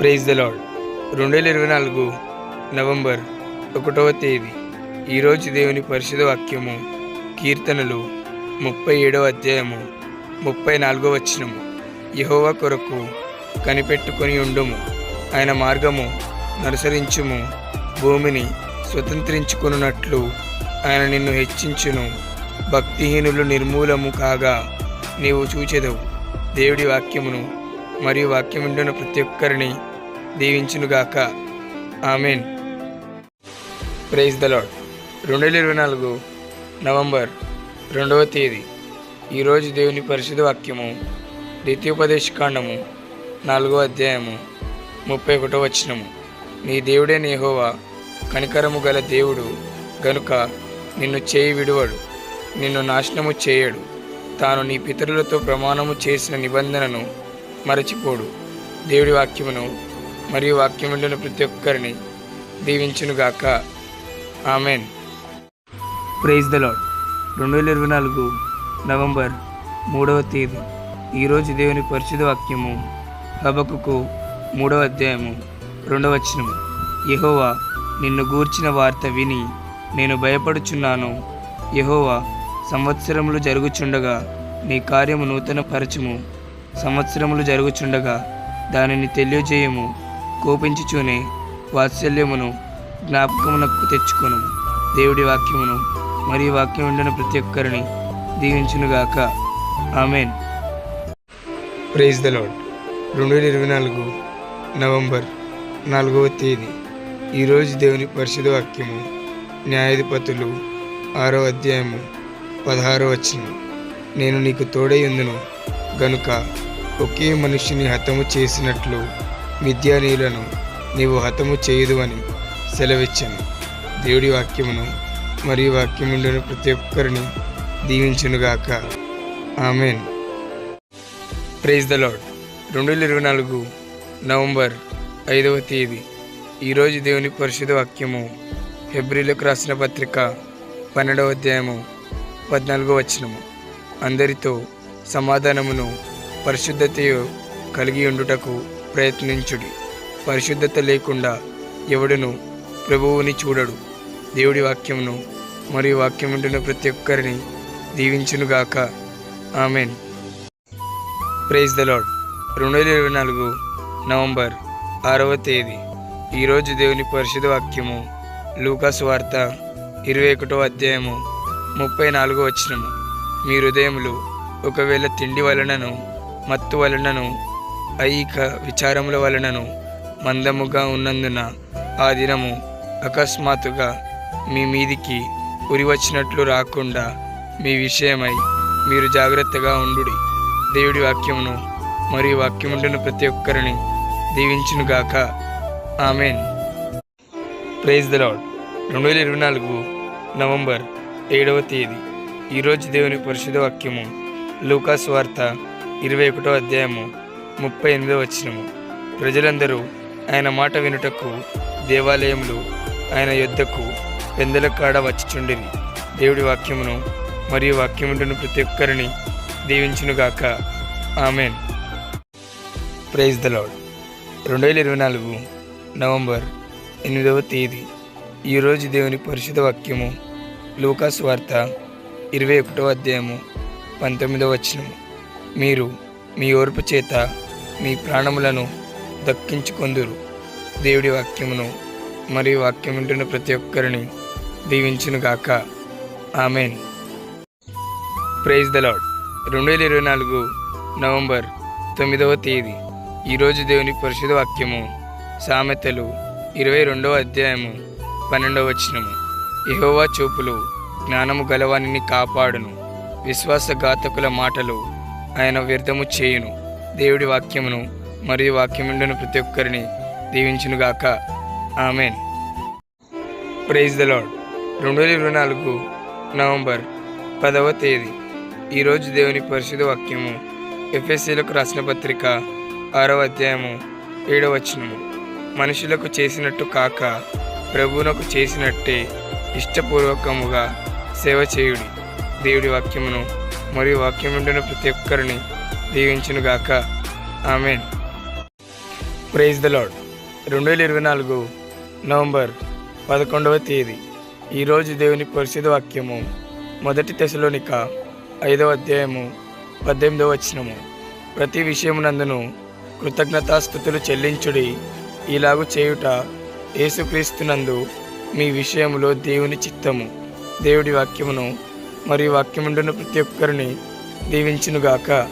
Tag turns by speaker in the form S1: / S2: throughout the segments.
S1: Praise the lord రెండు వేల ఇరవై నాలుగు నవంబర్ ఒకటవ తేదీ. ఈరోజు దేవుని పరిశుధ వాక్యము కీర్తనలు ముప్పై ఏడవ అధ్యాయము ముప్పై నాలుగో వచనము. యహోవా కొరకు కనిపెట్టుకొని ఉండుము. ఆయన మార్గము అనుసరించుము భూమిని స్వతంత్రించుకున్నట్లు ఆయన నిన్ను హెచ్చించును. భక్తిహీనులు నిర్మూలము కాగా నీవు చూచెదవు. దేవుడి వాక్యమును మరియు వాక్యం వింటున్న ప్రతి ఒక్కరిని దీవించునుగాక. ఆమెన్. ప్రైజ్ ద లాడ్ రెండు వేల ఇరవై నాలుగు నవంబర్ రెండవ తేదీ. ఈరోజు దేవుని పరిశుద్ధ వాక్యము ద్వితీయోపదేశ కాండము నాలుగో అధ్యాయము ముప్పై ఒకటో వచనము. నీ దేవుడే నేహోవా కనికరము గల దేవుడు గనుక నిన్ను చేయి విడువడు నిన్ను నాశనము చేయడు. తాను నీ పితరులతో ప్రమాణము చేసిన నిబంధనను మరచిపోడు. దేవుడి వాక్యమును మరియు వాక్యం ప్రతి ఒక్కరిని దీవించునుగాక. ఆమెన్. ప్రైజ్ ద లాడ్ రెండు వేల ఇరవై నాలుగు నవంబర్ మూడవ తేదీ. ఈరోజు దేవుని పరిశుద్ధ వాక్యము హబకుకు మూడవ అధ్యాయము రెండవ వచనము. యహోవా నిన్ను గూర్చిన వార్త విని నేను భయపడుచున్నాను. యహోవా సంవత్సరములు జరుగుచుండగా నీ కార్యము నూతన పరచుము సంవత్సరములు జరుగుచుండగా దానిని తెలియజేయము. కోపించుచూనే వాత్సల్యమును జ్ఞాపకమునకు తెచ్చుకొను. దేవుడి వాక్యమును మరియు వాక్యం ఉండిన ప్రతి ఒక్కరిని దీవించునుగాక. ఆమెన్. ప్రైజ్ ద లాడ్ రెండు వేల ఇరవై నాలుగు నవంబర్ నాలుగవ తేదీ. ఈరోజు దేవుని పరిశుధ వాక్యము న్యాయాధిపతులు ఆరో అధ్యాయము పదహారో వచ్చిన నేను నీకు తోడై ఉందును గనుక ఒకే మనిషిని హతము చేసినట్లు మిద్యానీయులను నీవు హతము చేయదు అని సెలవిచ్చాను. దేవుడి వాక్యమును మరియు వాక్యములను ప్రతి ఒక్కరిని దీవించునుగాక. ఆమెన్. ప్రైజ్ ద లాడ్ రెండు వేల ఇరవై నాలుగు నవంబర్ ఐదవ తేదీ. ఈరోజు దేవుని పరిశుధ వాక్యము ఫిబ్రిలకు రాసిన పత్రిక పన్నెండవ అధ్యాయము పద్నాలుగో వచనము. అందరితో సమాధానమును పరిశుద్ధతయు కలిగి ఉండుటకు ప్రయత్నించుడి. పరిశుద్ధత లేకుండా ఎవడును ప్రభువుని చూడడు. దేవుడి వాక్యమును మరియు వాక్యం ఉంటున్న ప్రతి ఒక్కరిని దీవించునుగాక. ఆమెన్. ప్రైజ్ ద లాడ్ రెండు వేల ఇరవై నాలుగు నవంబర్ ఆరవ తేదీ. ఈరోజు దేవుని పరిశుద్ధ వాక్యము లూకాస్ వార్త ఇరవై ఒకటో అధ్యాయము ముప్పై నాలుగో వచనము. మీ హృదయములు ఒకవేళ తిండి వలనను మత్తు వలనను ఐక విచారముల వలనను మందముగా ఉన్నందున ఆ దినము అకస్మాత్తుగా మీ మీదికి ఉరి వచ్చినట్లు రాకుండా మీ విషయమై మీరు జాగ్రత్తగా ఉండుడి. దేవుడి వాక్యమును మరియు వాక్యముండిన ప్రతి ఒక్కరిని దీవించునుగాక ఆమెన్. ప్రైజ్ ద లాడ్ రెండు వేల ఇరవై నాలుగు నవంబర్ ఏడవ తేదీ. ఈరోజు దేవుని పరిశుద్ధ వాక్యము లూకాస్ వార్త ఇరవై ఒకటో అధ్యాయము ముప్పై ఎనిమిదో వచ్చినము ప్రజలందరూ ఆయన మాట వినుటకు దేవాలయములు ఆయన యొద్దకు పెందల కాడ వచ్చిచుండిరి. దేవుడి వాక్యమును మరియు వాక్యముండును ప్రతి ఒక్కరిని దీవించునుగాక ఆమెన్. ప్రైజ్ ద లాడ్ రెండు వేల ఇరవై నాలుగు నవంబర్ ఎనిమిదవ తేదీ. ఈరోజు దేవుని పరిశుద్ధ వాక్యము లూకాస్ వార్త ఇరవై ఒకటవ అధ్యాయము పంతొమ్మిదవ వచనము. మీరు మీ ఓర్పు చేత మీ ప్రాణములను దక్కించుకొందురు. దేవుడి వాక్యమును మరియు వాక్యం వింటున్న ప్రతి ఒక్కరిని దీవించునుగాక. ఆమెన్. ప్రైజ్ ద లాడ్ రెండు వేల ఇరవై నాలుగు నవంబర్ తొమ్మిదవ తేదీ. ఈరోజు దేవుని పరిశుద్ధ వాక్యము సామెతలు ఇరవై రెండవ అధ్యాయము పన్నెండవ వచనము. యహోవా చూపులు జ్ఞానము గలవానిని కాపాడును. విశ్వాసఘాతకుల మాటలు ఆయన వ్యర్థము చేయును. దేవుడి వాక్యమును మరియు వాక్యముండను ప్రతి ఒక్కరిని దీవించునుగాక. ఆమెన్. ప్రైజ్ ద లాడ్ రెండు వేల ఇరవై నాలుగు నవంబర్ పదవ తేదీ. ఈరోజు దేవుని పరిశుద్ధ వాక్యము ఎఫ్ఎస్సీలకు రాసిన పత్రిక ఆరవ అధ్యాయము ఏడవ వచనము. మనుషులకు చేసినట్టు కాక ప్రభువునకు చేసినట్టే ఇష్టపూర్వకముగా సేవ చేయుడి. దేవుడి వాక్యమును మరియు వాక్యముండిన ప్రతి ఒక్కరిని దీవించునుగాక ఆమెన్. ప్రైజ్ ద లాడ్ రెండు వేల ఇరవై నాలుగు నవంబర్ పదకొండవ తేదీ. ఈరోజు దేవుని పరిశుద్ధ వాక్యము మొదటి దశలోనిక ఐదవ అధ్యాయము పద్దెనిమిదవ వచనము. ప్రతి విషయమునందును కృతజ్ఞతాస్థుతులు చెల్లించుడి. ఇలాగు చేయుట యేసుక్రీస్తునందు మీ విషయములో దేవుని చిత్తము. దేవుడి వాక్యమును మరియు వాక్యముండును ప్రతి ఒక్కరిని దీవించునుగాక.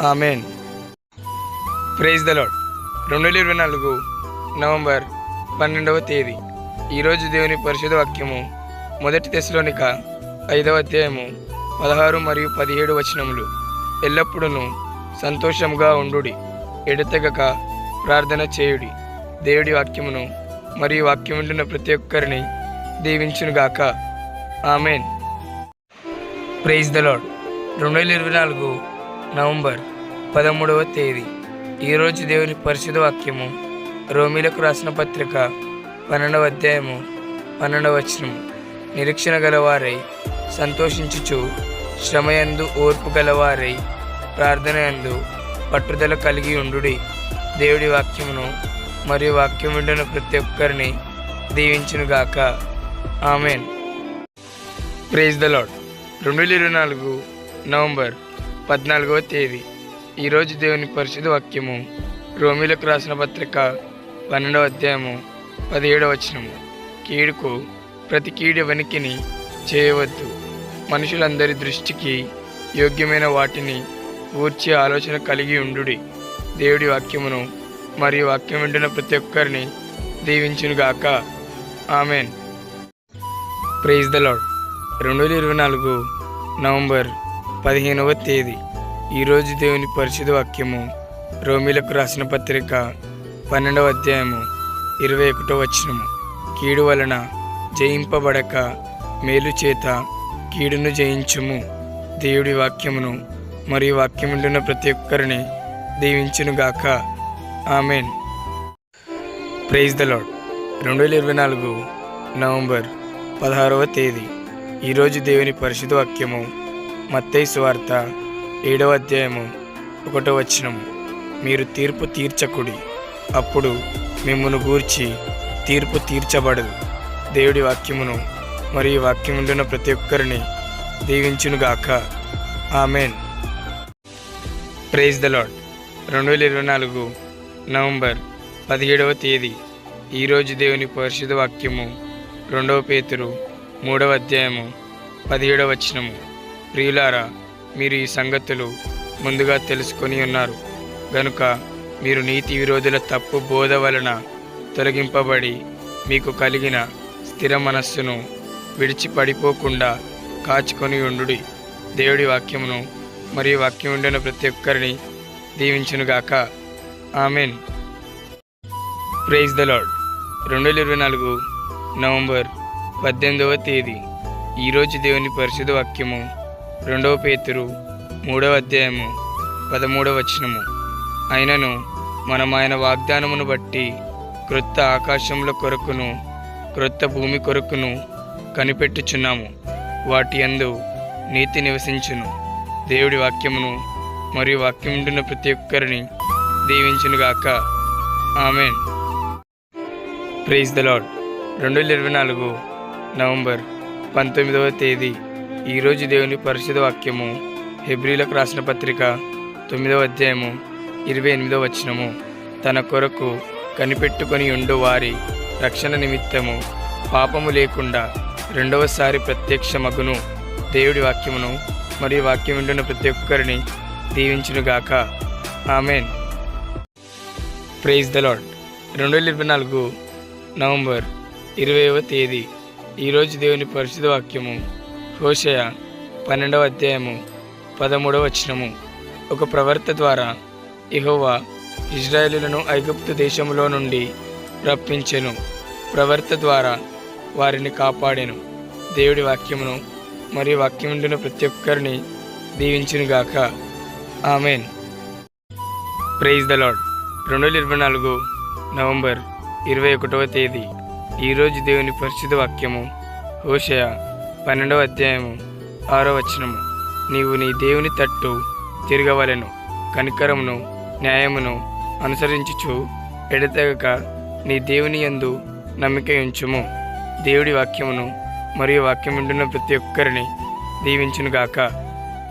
S1: ఆమెన్. ప్రైజ్ ద లాడ్ రెండు వేల ఇరవై నాలుగు నవంబర్ పన్నెండవ తేదీ. ఈరోజు దేవుని పరిశుద్ధ వాక్యము మొదటి దశలోనిక ఐదవ అధ్యాయము పదహారు మరియు పదిహేడు వచనములు. ఎల్లప్పుడూ సంతోషముగా ఉండుడి ఎడతెగక ప్రార్థన చేయుడి. దేవుడి వాక్యమును మరియు వాక్యం ప్రతి ఒక్కరిని దీవించునుగాక. ఆమెన్. ప్రైజ్ ద లాడ్ రెండు వేల ఇరవై నాలుగు నవంబర్ పదమూడవ తేదీ. ఈరోజు దేవుని పరిశుద్ధ వాక్యము రోమిలకు రాసిన పత్రిక పన్నెండవ అధ్యాయము పన్నెండవ వచనము నిరీక్షణ గలవారై సంతోషించుచు శ్రమయందు ఓర్పు గలవారై ప్రార్థనయందు పట్టుదల కలిగి ఉండుడి. దేవుడి వాక్యమును మరియు వాక్యం వింటున్న ప్రతి ఒక్కరిని దీవించునుగాక. ఆమెన్. ప్రైజ్ ద లాడ్ రెండు వేల ఇరవై నాలుగు నవంబర్ పద్నాలుగవ తేదీ. ఈరోజు దేవుని పరిశుద్ధ వాక్యము. రోమిలకు రాసిన పత్రిక పన్నెండవ అధ్యాయము పదిహేడవ వచనము. కీడుకు ప్రతి కీడు వెనికిని చేయవద్దు. మనుషులందరి దృష్టికి యోగ్యమైన వాటిని ఊర్చి ఆలోచన కలిగి ఉండుడి. దేవుడి వాక్యమును మరియు వాక్యం వింటున్న ప్రతి ఒక్కరిని దీవించునుగాక ఆమెన్. ప్రైజ్ ద లాడ్ రెండు వేల ఇరవై నాలుగు నవంబర్ పదిహేనవ తేదీ. ఈరోజు దేవుని పరిశుద్ధ వాక్యము రోమిలకు రాసిన పత్రిక పన్నెండవ అధ్యాయము ఇరవై ఒకటో వచనము. కీడు వలన జయింపబడక మేలు చేత కీడును జయించుము. దేవుడి వాక్యమును మరియు వాక్యముంటున్న ప్రతి ఒక్కరిని దీవించునుగాక. ఆమెన్. ప్రైజ్ ద లాడ్ రెండు వేల ఇరవై నాలుగు నవంబర్ పదహారవ తేదీ. ఈరోజు దేవుని పరిశుద్ధ వాక్యము మత్తయి సువార్త ఏడవ అధ్యాయము ఒకటో వచనము. మీరు తీర్పు తీర్చకుడి అప్పుడు మిమ్మును గూర్చి తీర్పు తీర్చబడదు. దేవుడి వాక్యమును మరియు వాక్యములున్న ప్రతి ఒక్కరిని దీవించునుగాక ఆమెన్. ప్రైజ్ ద లాడ్ రెండు వేల ఇరవై నాలుగు నవంబర్ పదిహేడవ తేదీ. ఈరోజు దేవుని పరిశుద్ధ వాక్యము రెండవ పేతురు మూడవ అధ్యాయము పదిహేడవ వచనము. ప్రియులారా మీరు ఈ సంగతులు ముందుగా తెలుసుకొని ఉన్నారు. గనుక మీరు నీతి విరోధుల తప్పు బోధ వలన తొలగింపబడి మీకు కలిగిన స్థిర మనస్సును విడిచి పడిపోకుండా కాచుకొని ఉండుడి. దేవుడి వాక్యమును మరియు వాక్యం ఉండిన ప్రతి ఒక్కరిని దీవించునుగాక ఆమెన్. ప్రైజ్ ద లాడ్ రెండు వేల ఇరవై నాలుగు నవంబర్ పద్దెనిమిదవ తేదీ. ఈరోజు దేవుని పరిశుద్ధ వాక్యము. రెండవ పేతురు మూడవ అధ్యాయము పదమూడవ వచనము. అయినను మనం ఆయన వాగ్దానమును బట్టి క్రొత్త ఆకాశముల కొరకును క్రొత్త భూమి కొరకును కనిపెట్టుచున్నాము. వాటి అందు నీతి నివసించును. దేవుడి వాక్యమును మరియు వాక్యముంటున్న ప్రతి ఒక్కరిని దీవించునుగాక ఆమెన్. ప్రైజ్ ద లాడ్ రెండు వేల ఇరవై నాలుగు నవంబర్ పంతొమ్మిదవ తేదీ. ఈరోజు దేవుని పరిశుద్ధ వాక్యము. హెబ్రిలకు రాసిన పత్రిక తొమ్మిదవ అధ్యాయము ఇరవై ఎనిమిదవ వచనము. తన కొరకు కనిపెట్టుకొని ఉండు వారి రక్షణ నిమిత్తము. పాపము లేకుండా రెండవసారి ప్రత్యక్షమగును. దేవుడి వాక్యమును మరియు వాక్యం ఉంటున్న ప్రతి ఒక్కరిని దీవించునుగాక ఆమెన్. ప్రైజ్ ద లాడ్ రెండు వేల ఇరవై నాలుగు నవంబర్ ఇరవైవ తేదీ. ఈరోజు దేవుని పరిశుద్ధ వాక్యము. హోషయ పన్నెండవ అధ్యాయము పదమూడవ వచనము. ఒక ప్రవర్త ద్వారా ఇహోవా ఇజ్రాయేలులను ఐగుప్తు దేశములో నుండి రప్పించెను. ప్రవర్త ద్వారా వారిని కాపాడెను. దేవుడి వాక్యమును మరియు వాక్యం ఉండిన ప్రతి ఒక్కరిని దీవించునుగాక ఆమెన్. ప్రైజ్ ద లాడ్ రెండు వేల ఇరవై నాలుగు నవంబర్ ఇరవై ఒకటవ తేదీ. ఈరోజు దేవుని పరిశుద్ధ వాక్యము హోషయ పన్నెండవ అధ్యాయము ఆరో వచనము. నీవు నీ దేవుని తట్టు తిరగవలెను కనికరమును న్యాయమును అనుసరించుచు ఎడతెగక నీ దేవుని యందు నమ్మిక ఉంచుము. దేవుడి వాక్యమును మరియు వాక్యం ప్రతి ఒక్కరిని దీవించునుగాక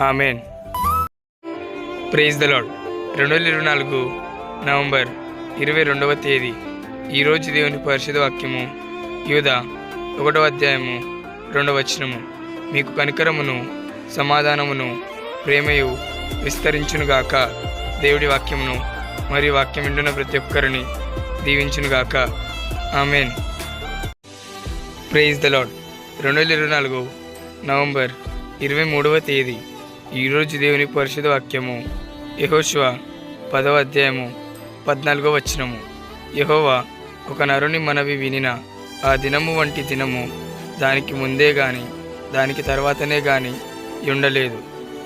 S1: ఆమెన్. ప్రైజ్ ద లాడ్ రెండు వేల ఇరవై నాలుగు నవంబర్ ఇరవై రెండవ తేదీ. ఈరోజు దేవుని పరిశుద్ధ వాక్యము. యూద ఒకటవ అధ్యాయము రెండవ వచనము. మీకు కనికరమును సమాధానమును ప్రేమయు విస్తరించునుగాక. దేవుడి వాక్యమును మరియు వాక్యం వింటున్న ప్రతి ఒక్కరిని దీవించునుగాక. ఆమెన్. ప్రైజ్ ద లాడ్ రెండు వేల ఇరవై నాలుగు నవంబర్ ఇరవై మూడవ తేదీ. ఈరోజు దేవుని పరిశుద్ధ వాక్యము యహోశివ పదవ అధ్యాయము పద్నాలుగో వచనము. యహోవా ఒక నరుని మనవి వినిన ఆ దినము వంటి దినము. దానికి ముందే గాని దానికి తర్వాతనే గాని ఉండలేదు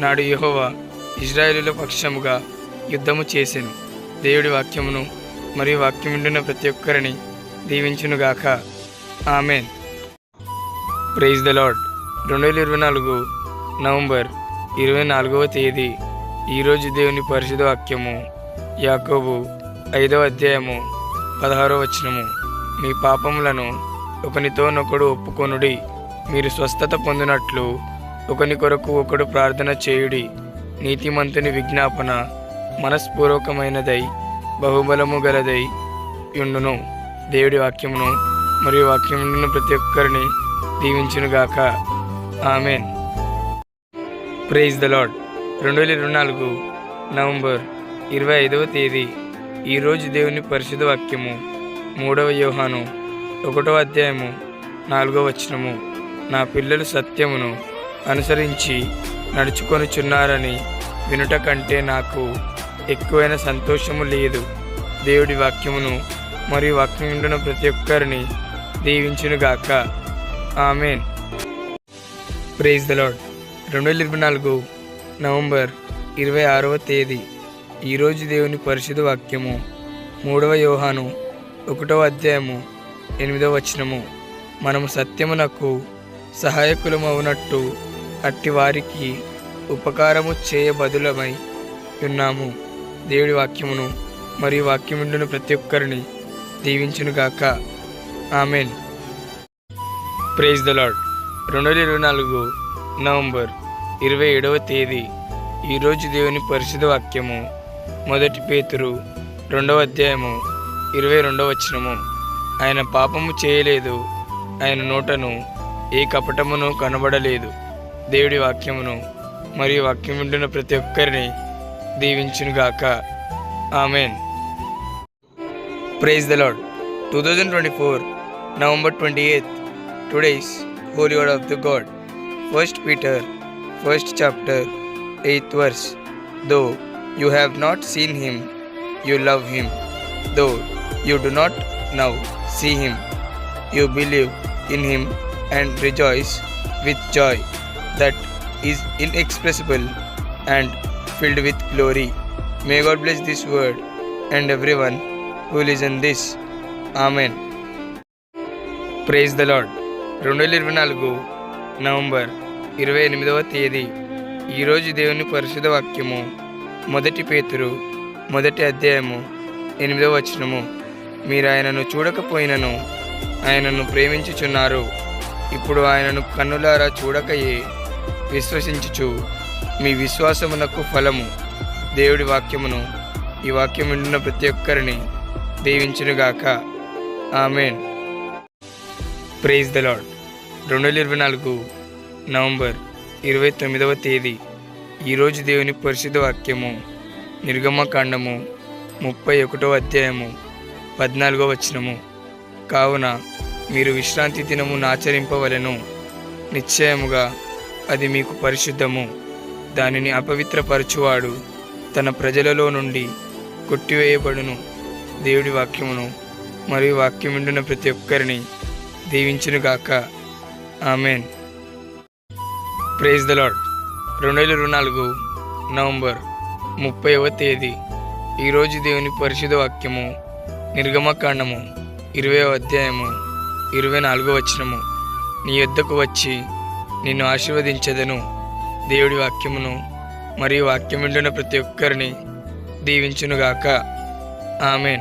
S1: నాడు యహోవా ఇజ్రాయేలుల పక్షముగా యుద్ధము చేసెను. దేవుడి వాక్యమును మరియు వాక్యం ప్రతి ఒక్కరిని దీవించునుగాక ఆమెన్. ప్రైజ్ ద లాడ్ రెండు వేల ఇరవై నాలుగు నవంబర్ ఇరవై నాలుగవ తేదీ. ఈరోజు దేవుని పరిశుద్ధ వాక్యము యాకోబు ఐదవ అధ్యాయము పదహారో వచనము. మీ పాపములను ఒకనితోనొకడు ఒప్పుకొనుడి. మీరు స్వస్థత పొందినట్లు ఒకని కొరకు ఒకడు ప్రార్థన చేయుడి. నీతిమంతుని విజ్ఞాపన మనస్పూర్వకమైనదై బహుబలము గలదై యుండును దేవుడి వాక్యమును మరియు వాక్యమును ప్రతి ఒక్కరిని దీవించునుగాక. ఆమెన్. ప్రైజ్ ద లాడ్ రెండు వేల ఇరవై నాలుగు నవంబర్ ఇరవై ఐదవ తేదీ. ఈరోజు దేవుని పరిశుద్ధ వాక్యము మూడవ యోహాను ఒకటవ అధ్యాయము నాలుగవ వచనము. నా పిల్లలు సత్యమును అనుసరించి నడుచుకొనుచున్నారని వినుట కంటే నాకు ఎక్కువైన సంతోషము లేదు. దేవుడి వాక్యమును మరియు వాక్యం ఉండిన ప్రతి ఒక్కరిని దీవించునుగాక ఆమెన్. ప్రైజ్ ద లాడ్ రెండు వేల ఇరవై నాలుగు నవంబర్ ఇరవై ఆరవ తేదీ. ఈరోజు దేవుని పరిశుద్ధ వాక్యము మూడవ యోహాను ఒకటవ అధ్యాయము ఎనిమిదవ వచనము. మనము సత్యమునకు సహాయకులమవునట్టు అట్టి వారికి ఉపకారము చేయబదులమై ఉన్నాము. దేవుడి వాక్యమును మరియు వాక్యముండును ప్రతి ఒక్కరిని దీవించునుగాక ఆమెన్. ప్రైజ్ ద లాడ్ రెండు వేల ఇరవై నాలుగు నవంబర్ ఇరవై ఏడవ తేదీ. ఈరోజు దేవుని పరిశుద్ధ వాక్యము మొదటి పేతురు రెండవ అధ్యాయము ఇరవై రెండవ వచనము. ఆయన పాపము చేయలేదు ఆయన నోటను ఏ కపటమును కనబడలేదు. దేవుడి వాక్యమును మరియు వాక్యం వింటున్న ప్రతి ఒక్కరిని దీవించునుగాక. Amen. Praise the Lord two thousand twenty four November twenty eighth today's holy word of the God. First Peter first chapter eighth verse. Though You have not seen him you love him though you do not now see him you believe in him and rejoice with joy that is inexpressible and filled with glory. May God bless this word and everyone who listen this. Amen. Praise the Lord రెండు వేల ఇరవై నాలుగు November ఇరవై ఎనిమిదవ తేదీ ఈరోజు దేవుని పరిశుద్ధ వాక్యము మొదటి పేతురు మొదటి అధ్యాయము ఎనిమిదవ వచనము. మీరు ఆయనను చూడకపోయినను ఆయనను ప్రేమించుచున్నారు. ఇప్పుడు ఆయనను కన్నులారా చూడకయే విశ్వసించుచు. మీ విశ్వాసమునకు ఫలము దేవుడి వాక్యమును ఈ వాక్యం వింటున్న ప్రతి ఒక్కరిని దీవించునుగాక. ఆమెన్. ప్రైజ్ ద లాడ్ రెండు వేల ఇరవై నాలుగు నవంబర్ ఇరవై తొమ్మిదవ తేదీ. ఈరోజు దేవుని పరిశుద్ధ వాక్యము నిర్గమకాండము ముప్పై ఒకటవ అధ్యాయము పద్నాలుగో వచనము. కావున మీరు విశ్రాంతి దినమును ఆచరింపవలెను. నిశ్చయముగా అది మీకు పరిశుద్ధము. దానిని అపవిత్రపరచువాడు తన ప్రజలలో నుండి కొట్టివేయబడును. దేవుడి వాక్యమును మరియు వాక్యం ప్రతి ఒక్కరిని దీవించునుగాక. ఆమెన్. ప్రైజ్ ద లాడ్ రెండు వేల ఇరవై నాలుగు నవంబర్ ముప్పైవ తేదీ. ఈరోజు దేవుని పరిశుద్ధ వాక్యము నిర్గమకాండము ఇరవై అధ్యాయము ఇరవై నాలుగో వచనము. నీ యొద్దకు వచ్చి నిన్ను ఆశీర్వదించదను. దేవుడి వాక్యమును మరియు వాక్యం వింటున్న ప్రతి ఒక్కరిని దీవించునుగాక. ఆమెన్.